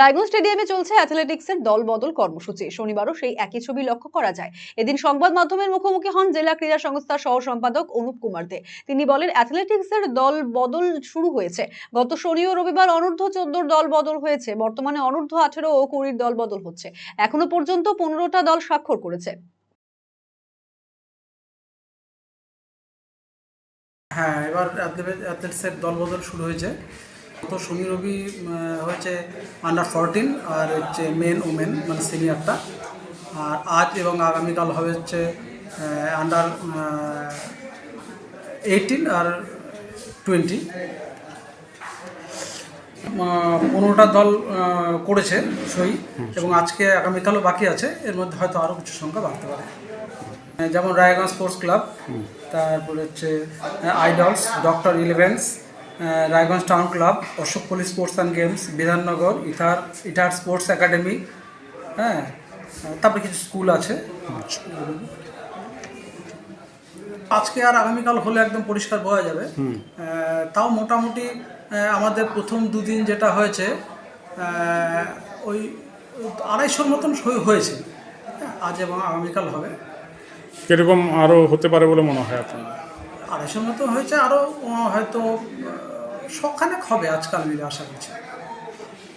রায়গঞ্জ স্টেডিয়ামে চলছে অ্যাথলেটিক্সের দল বদল কর্মসূচি। শনিবারও সেই একই ছবি লক্ষ্য করা যায়। এদিন সংবাদ মাধ্যমের মুখোমুখি হন জেলা ক্রীড়া সংস্থার সহ সম্পাদক অনুপ কুমার দে। তিনি বলেন, অ্যাথলেটিক্সের দল বদল শুরু হয়েছে। গত শনি ও রবিবার অনূর্ধ্ব চোদ্দোর দল বদল হয়েছে। বর্তমানে অনূর্ধ্ব আঠেরো ও কুড়ির দল বদল হচ্ছে। এখনও পর্যন্ত পনেরোটা দল স্বাক্ষর করেছে। হ্যাঁ এবার অ্যাথলেটসের দলবদল শুরু হয়েছে। গত শনি রবি হয়েছে আন্ডার ফোরটিন আর হচ্ছে মেন ওমেন মানে সিনিয়রটা আর আজ এবং আগামীকাল হবে হচ্ছে আন্ডার এইটিন আর টোয়েন্টি পনেরোটা দল করেছে সই এবং আজকে আগামীকালও বাকি আছে। এর মধ্যে হয়তো আরও কিছু সংখ্যা বাড়তে পারে। যেমন রায়গঞ্জ স্পোর্টস ক্লাব তারপরে হচ্ছে idols doctor elevens Raiganj town club Ashok police sports and games Bidhannagar ether ইটার স্পোর্টস একাডেমি হ্যাঁ তারপরে কিছু স্কুল আছে। আজকে আর আগামীকাল হলে একদম পরিষ্কার বোঝা যাবে। তাও মোটামুটি আমাদের প্রথম দুদিন যেটা হয়েছে ওই আড়াইশোর মতন সই হয়েছে। হ্যাঁ, আজ এবং আগামীকাল হবে। কীরকম আরও হতে পারে বলে মনে হয় আপনার? আড়াইশোর মতো হয়েছে আরও হয়তো সখানেক হবে আজকাল মিলে আশা করছি।